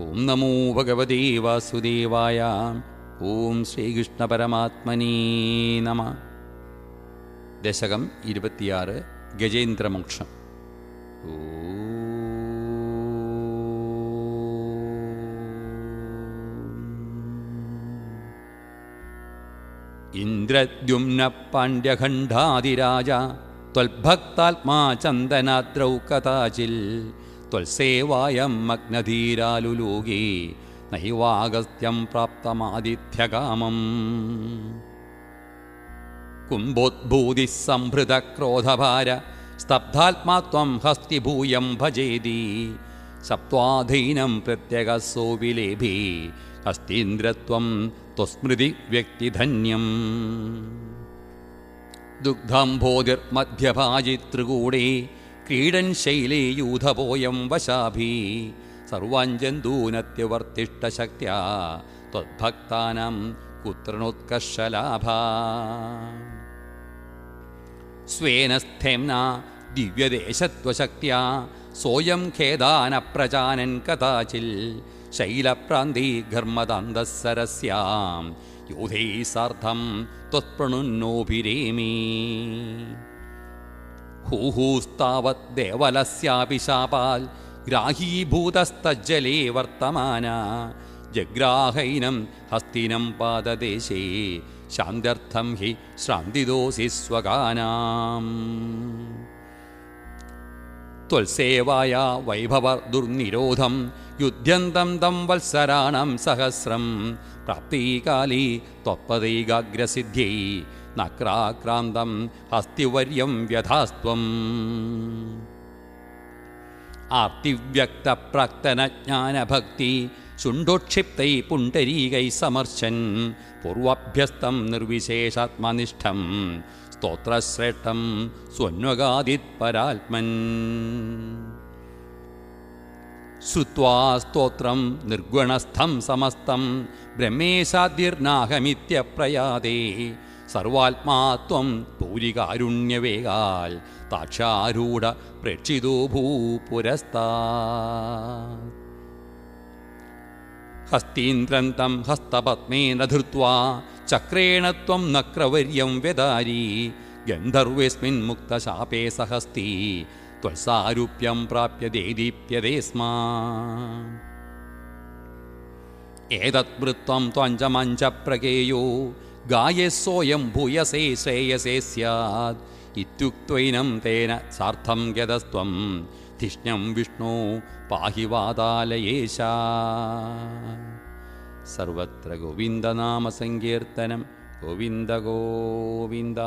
ॐ नमो भगवते वासुदेवाय ॐ श्रीकृष्णपरमात्मने नमः। दशकम् इरुपत्यार् गजेन्द्रमोक्षम्। इन्द्रद्युम्नः इन्द्रद्युम्नपाण्ड्यखण्डादिराजा त्वल्भक्तात्मा चन्दनाद्रौ कदाचिल् കഥാചിൽ ത്വൽസേവായം മഗ്നധീരാലുലോകേ നൈവാഗസ്ത്യം പ്രാപ്തമാതിഥ്യകാമം കുംഭോദ്ഭൂതി സംഭൃത ക്രോധഭാര സ്തബ്ധാത്മാത്വം ഹസ്തിഭൂയം ഭജേതി സപ്ത്വാധീനം പ്രത്യഗസോ വിലേഭി ഹസ്തീന്ദ്രത്വം ത്വസ്മൃതി വ്യക്തിധന്യം. ദുഗ്ധംഭോതിർമധ്യഭാജിതൃകൂടേ ക്രീഡൻ ശൈലേ യൂഥപോയം വശാഭി. സർവാഞ്ജന്തൂനത്യവർത്തിഷ്ടശക്ത്യാ ത്വദ്ഭക്താനാം പുത്രനോത്കർഷലാഭ സ്വേന സ്ഥേംന ദിവ്യദേശത്വശക്തിയ സോയം ഖേദാന പ്രജാനൻ കഥാചിൽ ശൈലപ്രാന്തി ഘർമ്മദന്തസരസ്യാം യൂഥൈ സാർദ്ധം ത്വത്പ്രണുന്നോഭിരേമി. ഹൂഹൂസ്താവത് ദേവലസ്യാപി ശാപാൽ ഗ്രാഹീഭൂതസ്തജ്ജലേ വർത്തമാന. ജഗ്രാഹൈനം ഹസ്തിനം പാദദേശേ ശാന്തർത്ഥം ഹി ശ്രാന്തിദോസി സ്വകാനാം. ത്വൽസേവായ വൈഭവ ദുർനിരോധം യുദ്ധ്യന്തം തം വത്സരാണം സഹസ്രം. പ്രാപ്തീകാലി ത്വപ്പതൈകാഗ്രസിദ്ധ്യൈ നക്രാക്രാന്തം ഹസ്തിവര്യം വ്യഥാസ്ത്വം. ആർത്തിവ്യക്തപ്രാക്തനജ്ഞാനഭക്തി ശുണ്ടോക്ഷിപ്തൈ പുണ്ടരീകൈ സമർശൻ പൂർവഭ്യസ്തം നിർവിശേഷാത്മനിഷ്ഠം സ്തോത്രശ്രേഷ്ഠം സ്വന്വഗാദിത്പരാത്മൻ ശ്രുത്വാ സ്തോത്രം നിർഗുണസ്ഥം സമസ്തം ബ്രഹ്മേശാദ്യർനാഹമിത്യപ്രയാതേ സർവാത്മാത്വം പൂരികാരുണ്യവേകാൽ താക്ഷാരൂഢ പ്രക്ഷിതോ ഭൂപുരസ്താ ഹസ്തീന്ദ്രൻ തം ഹസ്തപത്മേന ധൃത്വാ ചക്രേണ ത്വം നക്രവര്യം വ്യദാരി ഗന്ധർവേസ്മിൻ മുക്തശാപേ സഹസ്തി ത്വത്സാരൂപ്യം പ്രാപ്യ ദേദീപ്യതേ സ്മ. ഏതത് വൃത്തം ത്വഞ്ചമഞ്ച പ്രകേയോ ഗായസോയം ഭൂയസേ ശ്രേയസേ സ്യാത് ഇത്യുക്തൈനം തേന സാർത്ഥം ഗതസ്ത്വം തിഷ്ണം വിഷ്ണു പാഹി വാതാലയേശ സർവത്ര ഗോവിന്ദനാമ സങ്കീർത്തനം ഗോവിന്ദ ഗോവിന്ദ.